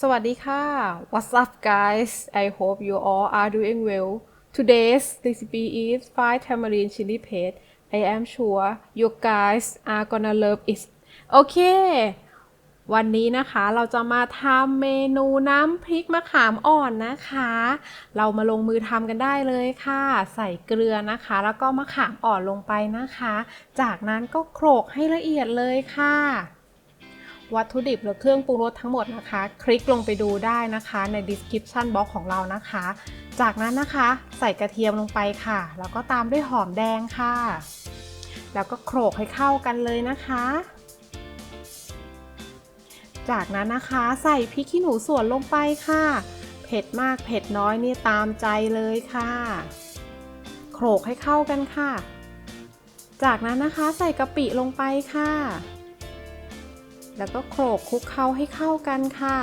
สวัสดีค่ะ What's up guys I hope you all are doing well Today's recipe is fried tamarind chili paste I am sure you guys are gonna love it โอเค วันนี้นะคะเราจะมาทำเมนูน้ำพริกมะขามอ่อนนะคะ เรามาลงมือทำกันได้เลยค่ะ ใส่เกลือนะคะ แล้วก็มะขามอ่อนลงไปนะคะ จากนั้นก็โขลกให้ละเอียดเลยค่ะ วัตถุดิบหรือเครื่องปรุงรสทั้งหมดนะคะ คลิกลงไปดูได้นะคะใน description box ของเรานะคะ จากนั้นนะคะใส่กระเทียมลงไปค่ะ แล้วก็ตามด้วยหอมแดงค่ะ แล้วก็โขลกให้เข้ากันเลยนะคะ จากนั้นนะคะใส่พริกขี้หนูส่วนลงไปค่ะ เผ็ดมากเผ็ดน้อยนี่ตามใจเลยค่ะ โขลกให้เข้ากันค่ะจากนั้นนะคะใส่กะปิลงไปค่ะ แล้วก็โขลกคลุกเคล้าให้เข้ากันค่ะ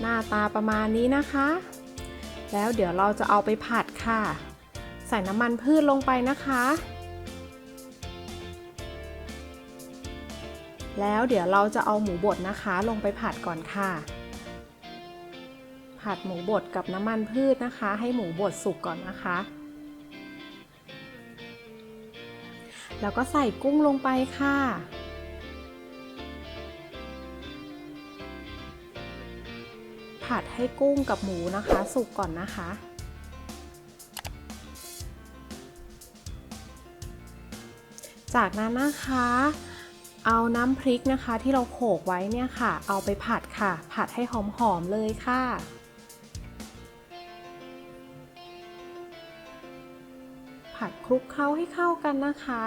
หน้าตาประมาณนี้นะคะ แล้วเดี๋ยวเราจะเอาไปผัดค่ะ ใส่น้ำมันพืชลงไปนะคะ แล้วเดี๋ยวเราจะเอาหมูบดนะคะลงไปผัดก่อนค่ะ ผัดหมูบดกับน้ำมันพืชนะคะ ให้หมูบดสุกก่อนนะคะ แล้วก็ใส่กุ้งลงไปค่ะ ผัดให้กุ้งกับหมูนะคะ สุกก่อนนะคะ จากนั้นนะคะ เอาน้ำพริกนะคะที่เราโขลกไว้เนี่ยค่ะ เอาไปผัดค่ะ ผัดให้หอมๆเลยค่ะ ผัดคลุกเคล้าให้เข้ากันนะคะ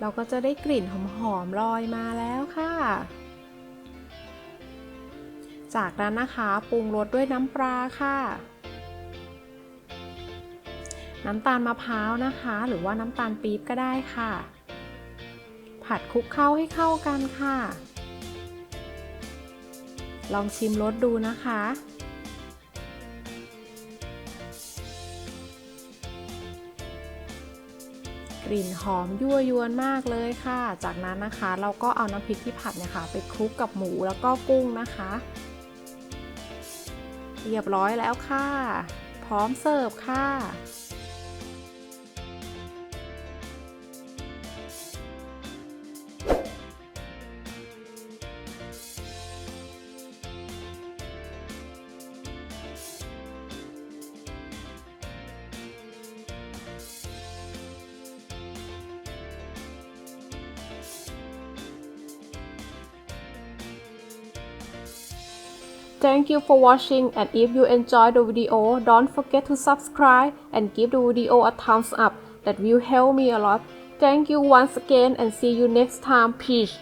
เราก็จะได้กลิ่นหอมๆลอยมาแล้วค่ะ จากนั้นนะคะปรุงรสด้วยน้ำปลาค่ะ น้ำตาลมะพร้าวนะคะ หรือว่าน้ำตาลปี๊บก็ได้ค่ะ ผัดคลุกเข้าให้เข้ากันค่ะ ลองชิมรสดูนะคะ กลิ่นหอมยั่วยวนมากเลยค่ะ จากนั้นนะคะเราก็เอาน้ำพริกที่ผัดเนี่ยค่ะ ไปคลุกกับหมูแล้วก็กุ้งนะคะ เรียบร้อยแล้วค่ะ พร้อมเสิร์ฟค่ะ Thank you for watching and if you enjoyed the video, don't forget to subscribe and give the video a thumbs up. That will help me a lot. Thank you once again and see you next time. Peace.